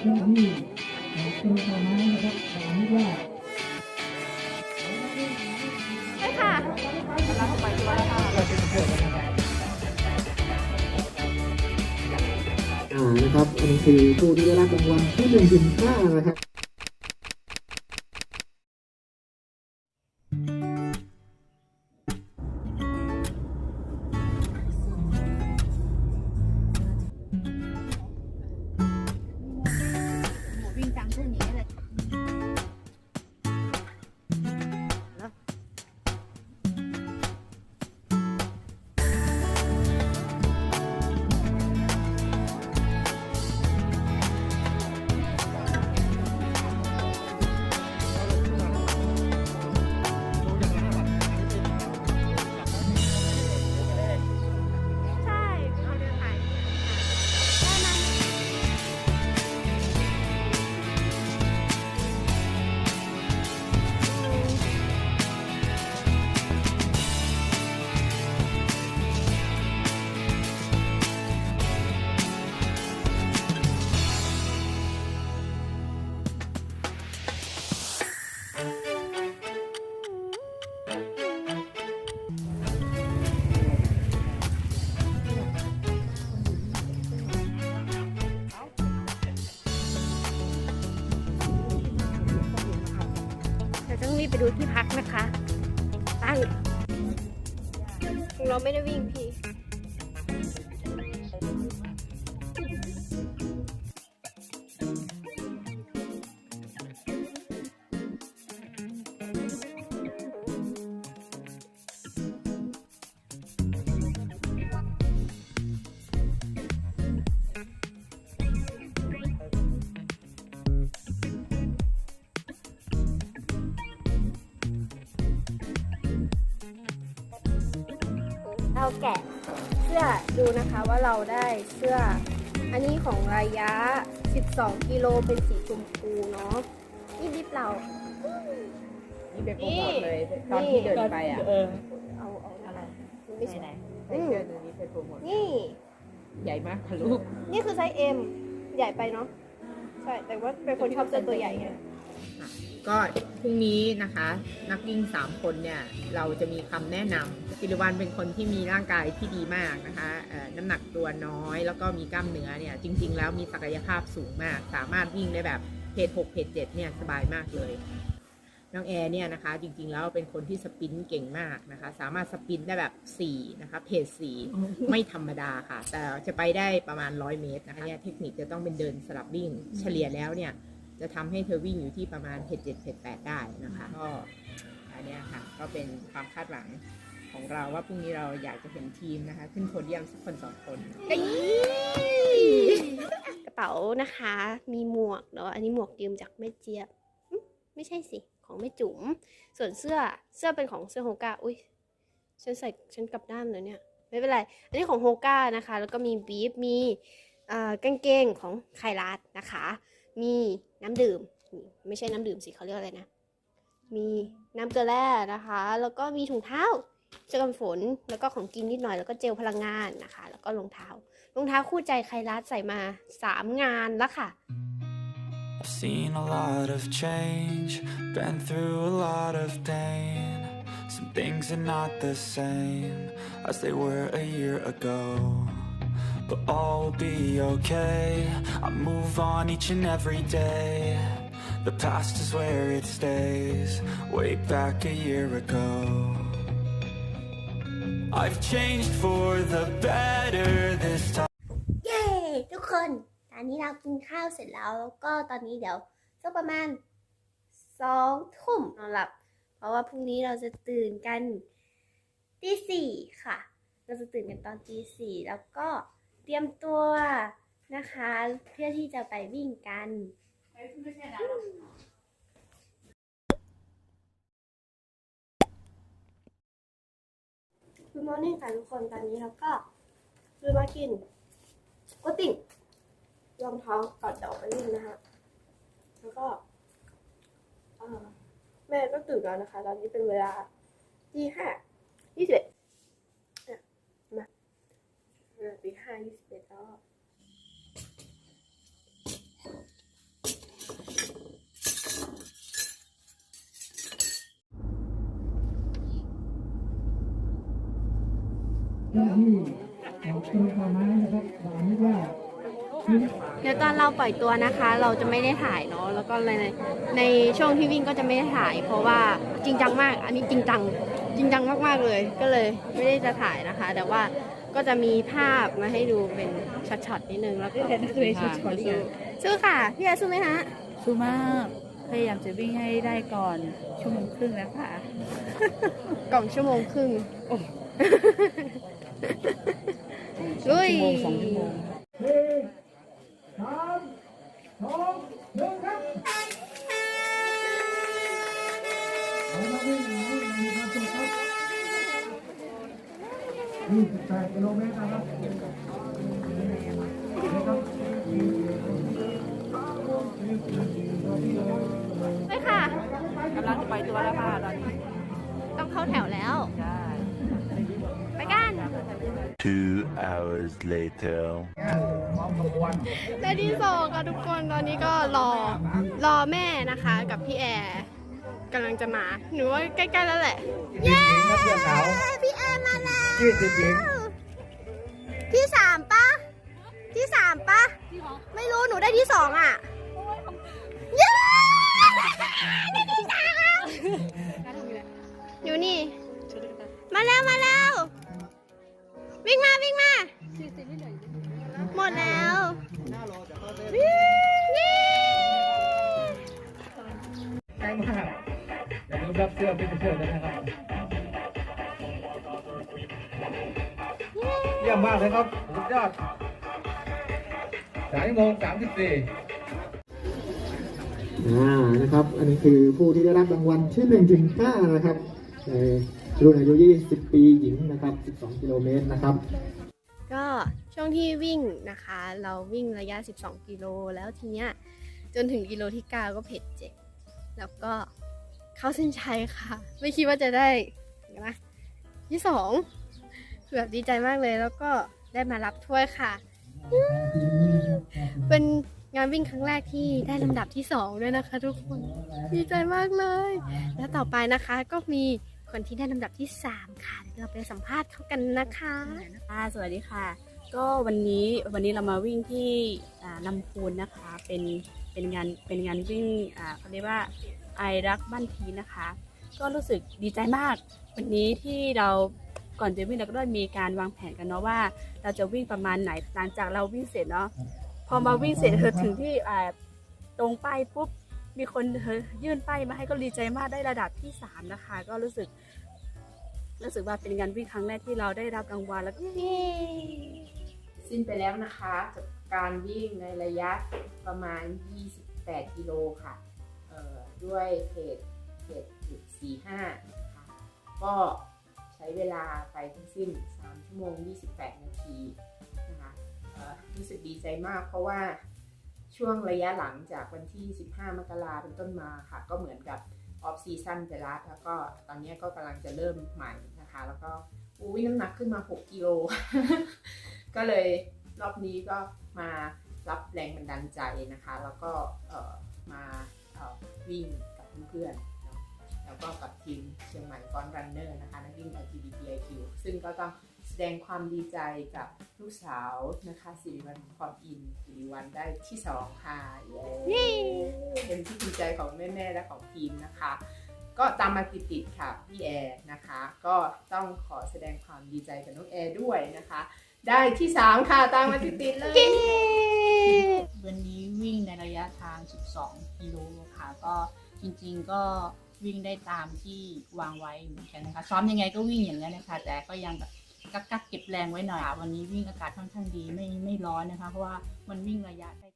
เจ้าที่เอ่อกรมป่าไม้นะครับสามิว่าใช่ค่ะอ่านะครับอันนี้คือผู้ที่ได้รับรางวัลที่หนึ่งถึงห้านะครับ ไปดูที่พักนะคะ ไป เราไม่ได้วิ่งพี่ เราแกะเสื้อดูนะคะว่าเราได้เสื้อ อันนี้ของระยะ 12 กิโลเป็นสีชมพูเนาะนี่ดิบเรา นี่ไปโปรโมทเลยตอนที่เดินไปอะเอาเอาอะไรไม่ใช่ไหนๆให้เสื้อตัวนี้ไปโปรโมทนี่ ใหญ่มากค่ะลูก นี่คือไซส์ M ใหญ่ไปเนาะใช่แต่ว่าเป็นคนชอบเสื้อตัวใหญ่ไง ก็พรุ่งนี้นะคะ นักวิ่งสามคนเนี่ย เราจะมีคำแนะนำจิรวันเป็นคนที่มีร่างกายที่ดีมากนะคะน้ำหนักตัวน้อยแล้วก็มีกล้ามเนื้อเนี่ย จริง ๆ แล้วมีศักยภาพสูงมาก สามารถวิ่งได้แบบเพจ6เพจ7เนี่ยสบายมากเลยน้องแอร์เนี่ยนะคะจริงๆแล้วเป็นคนที่สปินเก่งมากนะคะ สามารถสปินได้แบบ4นะคะเพจ4ไม่ธรรมดาค่ะ แต่จะไปได้ประมาณ 100 เมตรนะคะเนี่ยเทคนิคจะต้องเป็นเดินสลับวิ่ง เฉลี่ยแล้วเนี่ย จะทำให้เธอวิ่งอยู่ที่ประมาณเพจเจ็ดเพจแปดได้นะคะก็อันเนี้ยค่ะก็เป็นความคาดหวังของเราว่าพรุ่งนี้เราอยากจะเห็นทีมนะคะ ขึ้นโพเดียมสักคนสองคนกระเป๋านะคะ มีหมวกเนาะอันนี้หมวกยืมจากแม่เจี๊ยบอืมไม่ใช่สิของแม่จุ๋มส่วนเสื้อเสื้อเป็นของเสื้อโฮก้าอุ้ยฉันใส่ฉันกลับด้านเลยเนี่ยไม่เป็นไร อันนี้ของโฮก้านะคะ แล้วก็มีบีฟมีเอ่อกางเกงของไคลัสนะคะ มี น้ำดื่ม ไม่ใช่น้ำดื่มสิเขาเรียกอะไรนะ มีน้ำเกลือแร่นะคะ แล้วก็มีถุงเท้าเสื้อกันฝน แล้วก็ของกินนิดหน่อย แล้วก็เจลพลังงานนะคะ แล้วก็รองเท้ารองเท้าคู่ใจไคลัสใส่มาสามงานแล้วค่ะ I've seen a lot of change, been through a lot of pain. Some things are not the same as they were a year ago. But all will be okay. I move on each and every day. The past is where it stays, way back a year ago. I've changed for the better this time. เย้ทุกคนตอนนี้เรากินข้าวเสร็จแล้วแล้วก็ตอนนี้เดี๋ยวสักประมาณสองทุ่มนอนหลับ เพราะว่าพรุ่งนี้เราจะตื่นกันตีสี่ค่ะ เราจะตื่นกันตอนตีสี่แล้วก็ รียมตัวนะคะ เพื่อที่จะไปวิ่งกัน คือมอร์นิ่งค่ะทุกคนตอนนี้เราก็คือมากินก๋วยติ่งรองท้องก่อนจะออกไปวิ่งนะคะแล้วก็แม่ก็ตื่นแล้วนะคะ ตอนนี้เป็นเวลาที่ห้ายี่สิบ ปีห้ายี่สิบเอ็ดแล้วที่ของคุณพ่อไม้นะครับหวังว่าเดี๋ยวตอนเราปล่อยตัวนะคะ เราจะไม่ได้ถ่ายเนาะแล้วก็ในในช่วงที่วิ่งก็จะไม่ได้ถ่าย เพราะว่าจริงจังมาก อันนี้จริงจังจริงจังมากๆเลย ก็เลยไม่ได้จะถ่ายนะคะ แต่ว่า ก็จะมีภาพมาให้ดูเป็นช็อตๆนิดนึงแล้วก็สู้สู้ค่ะ พี่แอร์สู้ไหมฮะสู้มาก พยายามจะวิ่งให้ได้ก่อนชั่วโมงครึ่งแล้วค่ะกล่องชั่วโมงครึ่งลุยชั่วโมงสองชั่วโมงสี่สามสองหนึ่ 28กิโลเมตรนะครับไปค่ะกำลังจะไปตัวแล้วค่ะตอนนี้ ต้องเข้าแถวแล้ว ไปกัน Two hours later และที่สองค่ะทุกคนตอนนี้ก็รอรอแม่นะคะกับพี่แอร์กำลังจะมา หนูว่าใกล้ ๆ แล้วแหละ เย้ พี่แอร์มาแล้วยี่สิบหญิงที่สามปะที่สามปะไม่รู้หนูได้ที่สองอะเย้ได้ที่สามอยู่นี่ มาแล้วมาแล้ว วิ่งมาวิ่งมา หมดแล้วเย้ใกล้มากอย่าลืมรับเสื้อเป็นเสื้อด้วยนะครับ ยี่ยมมากเลยครับสุดยอดสามโมงสามสิบสี่อ่านะครับ อันนี้คือผู้ที่ได้รับรางวัลที่1ถึง5นะครับในรุ่นอายุ 20 ปีหญิงนะครับ 12 กิโลเมตรนะครับ ก็ช่วงที่วิ่งนะคะ เราวิ่งระยะ 12 กิโลแล้วทีเนี้ยจนถึงกิโลที่ 9 ก็เพจเจ็ดแล้วก็เข้าเส้นชัยค่ะ ไม่คิดว่าจะได้เดี๋ยวนะที่สอง คือแบบดีใจมากเลย แล้วก็ได้มารับถ้วยค่ะ เป็นงานวิ่งครั้งแรกที่ได้ลำดับที่สองด้วยนะคะ ทุกคนดีใจมากเลย แล้วต่อไปนะคะก็มีคนที่ได้ลำดับที่สามค่ะเดี๋ยวเราไปสัมภาษณ์เขากันนะคะค่ะสวัสดีค่ะ ก็วันนี้วันนี้เรามาวิ่งที่อ่าลำพูนนะคะ เป็นเป็นงานเป็นงานวิ่งอ่าเขาเรียกว่าไอรักบ้านพีนะคะ ก็รู้สึกดีใจมาก วันนี้ที่เรา ก่อนจะวิ่งเราก็ได้มีการวางแผนกันเนาะว่า เราจะวิ่งประมาณไหนหลังจากเราวิ่งเสร็จเนาะพอมาวิ่งเสร็จเธอถึงที่อ่าตรงป้ายปุ๊บมีคนเธอยื่นป้ายมาให้ก็ดีใจมากได้ระดับที่สามนะคะ ก็รู้สึกรู้สึกว่าเป็นงานวิ่งครั้งแรกที่เราได้รับรางวัลแล้วก็สิ้นไปแล้วนะคะจากการวิ่งในระยะประมาณ 28 กิโลค่ะเอ่อด้วยเพจ7.45นะคะก็ใช้เวลาไปทั้งสิ้น 3 ชั่วโมง 28 นาทีนะคะรู้สึกดีใจมากเพราะว่าช่วงระยะหลังจากวันที่ 15 มกราเป็นต้นมาค่ะ ก็เหมือนกับออฟซีซั่นไปแล้วแล้วก็ตอนนี้ก็กำลังจะเริ่มใหม่นะคะ แล้วก็อุ้ยน้ำหนักขึ้นมา 6 กิโล ก็เลยรอบนี้ก็มารับแรงบันดาลใจนะคะ แล้วก็มาวิ่งกับเพื่อนๆ แล้วก็กับทีมเชียงใหม่ฟอนรันเนอร์นะคะนักวิ่ง LGBTIQ ซึ่งก็ต้องแสดงความดีใจกับลูกสาวนะคะสิริวัลพรอินทร์สิริวัลได้ที่สองค่ะเย้เป็นที่ภูมิใจของแม่ๆและของทีมนะคะ ก็ตามมาติดๆค่ะพี่แอร์นะคะ ก็ต้องขอแสดงความดีใจกับน้องแอร์ด้วยนะคะ ได้ที่ 3 ค่ะตามมาติดๆเลยวันนี้วิ่งในระยะทาง 12 กิโลค่ะ ก็จริงๆก็ วิ่งได้ตามที่วางไว้เหมือนกันนะคะ ซ้อมยังไงก็วิ่งอย่างนั้นนะคะ แต่ก็ยังแบบกักๆเก็บแรงไว้หน่อย วันนี้วิ่งอากาศค่อนข้างดีไม่ไม่ร้อนนะคะ เพราะว่ามันวิ่งระยะได้